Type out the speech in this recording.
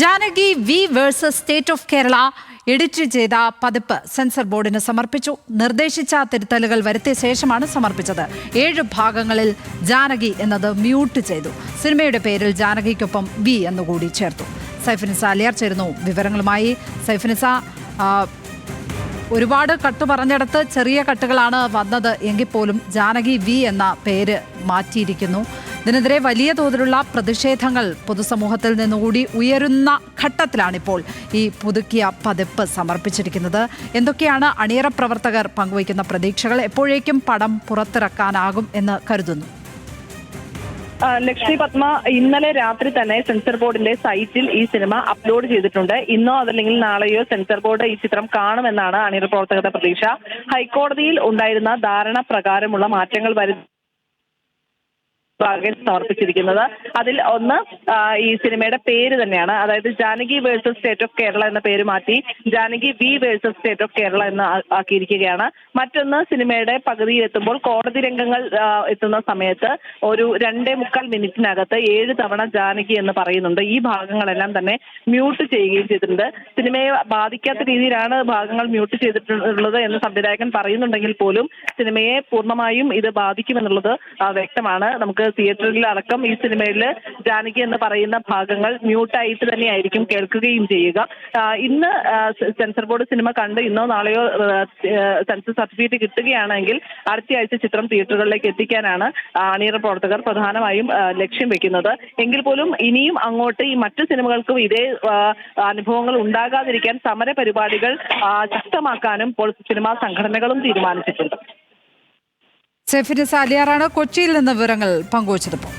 Janaki V versus state of Kerala edit ചെയ്ത പതിപ്പ് sensor ബോർഡിന് സമർപ്പിച്ചു. നിർദ്ദേശിച്ച തിരുത്തലുകൾ വരുത്തിയ ശേഷമാണ് സമർപ്പിച്ചത്. ഏഴ് ഭാഗങ്ങളിൽ ജാനകി എന്നത് മ്യൂട്ട് ചെയ്തു. സിനിമയുടെ പേരിൽ ജാനകിക്കൊപ്പം വി എന്നുകൂടി ചേർത്തു. സൈഫിനിസ അലിയാർ ചേരുന്നു. വിവരങ്ങളുമായി സൈഫിനിസ ഒരുപാട് കട്ട് പറഞ്ഞിടത്ത് ചെറിയ കട്ടുകളാണ് വന്നത്. എങ്കിൽ പോലും ജാനകി വി എന്ന പേര് മാറ്റിയിരിക്കുന്നു. ഇതിനെതിരെ വലിയ തോതിലുള്ള പ്രതിഷേധങ്ങൾ പൊതുസമൂഹത്തിൽ നിന്നുകൂടി ഉയരുന്ന ഘട്ടത്തിലാണിപ്പോൾ ഈ പുതുക്കിയ പതിപ്പ് സമർപ്പിച്ചിരിക്കുന്നത്. എന്തൊക്കെയാണ് അണിയറ പ്രവർത്തകർ പങ്കുവയ്ക്കുന്ന പ്രതീക്ഷകൾ? എപ്പോഴേക്കും പടം പുറത്തിറക്കാനാകും എന്ന് കരുതുന്നു. ലക്ഷ്മി പത്മ ഇന്നലെ രാത്രി തന്നെ സെൻസർ ബോർഡിന്റെ സൈറ്റിൽ ഈ സിനിമ അപ്ലോഡ് ചെയ്തിട്ടുണ്ട്. ഇന്നോ അതല്ലെങ്കിൽ നാളെയോ സെൻസർ ബോർഡ് ഈ ചിത്രം കാണുമെന്നാണ് അണിയറ പ്രവർത്തകരുടെ പ്രതീക്ഷ. ഹൈക്കോടതിയിൽ ഉണ്ടായിരുന്ന ധാരണ പ്രകാരമുള്ള മാറ്റങ്ങൾ വരുത്തി ഭാഗം സമർപ്പിച്ചിരിക്കുന്നത്. അതിൽ ഒന്ന് ഈ സിനിമയുടെ പേര് തന്നെയാണ്. അതായത് Janaki versus state of Kerala എന്ന പേര് മാറ്റി Janaki V versus state of Kerala എന്ന് ആക്കിയിരിക്കുകയാണ്. മറ്റൊന്ന് സിനിമയുടെ പകുതിയിൽ എത്തുമ്പോൾ കോടതി രംഗങ്ങൾ എത്തുന്ന സമയത്ത് ഒരു രണ്ടേ മുക്കാൽ മിനിറ്റിനകത്ത് ഏഴ് തവണ ജാനകി എന്ന് പറയുന്നുണ്ട്. ഈ ഭാഗങ്ങളെല്ലാം തന്നെ മ്യൂട്ട് ചെയ്യുകയും ചെയ്തിട്ടുണ്ട്. സിനിമയെ ബാധിക്കാത്ത രീതിയിലാണ് ഭാഗങ്ങൾ മ്യൂട്ട് ചെയ്തിട്ടുള്ളത് എന്ന് സംവിധായകൻ പറയുന്നുണ്ടെങ്കിൽ പോലും സിനിമയെ പൂർണമായും ഇത് ബാധിക്കുമെന്നുള്ളത് വ്യക്തമാണ്. നമുക്ക് തിയേറ്ററിൽ അടക്കം ഈ സിനിമയിൽ ജാനകി എന്ന് പറയുന്ന ഭാഗങ്ങൾ മ്യൂട്ടായിട്ട് തന്നെയായിരിക്കും കേൾക്കുകയും ചെയ്യുക. ഇന്ന് സെൻസർ ബോർഡ് സിനിമ കണ്ട് ഇന്നോ നാളെയോ സെൻസർ സർട്ടിഫിക്കറ്റ് കിട്ടുകയാണെങ്കിൽ അടുത്ത ആഴ്ച ചിത്രം തിയേറ്ററുകളിലേക്ക് എത്തിക്കാനാണ് അണിയറ പ്രവർത്തകർ പ്രധാനമായും ലക്ഷ്യം വെക്കുന്നത്. എങ്കിൽ പോലും ഇനിയും അങ്ങോട്ട് ഈ മറ്റു സിനിമകൾക്കും ഇതേ അനുഭവങ്ങൾ ഉണ്ടാകാതിരിക്കാൻ സമര പരിപാടികൾ ശക്തമാക്കാനും ഇപ്പോൾ സിനിമാ സംഘടനകളും തീരുമാനിച്ചിട്ടുണ്ട്. സെഫിനിസ അലിയാറാണ് കൊച്ചിയിൽ നിന്ന് വിവരങ്ങൾ പങ്കുവച്ചതിപ്പോൾ.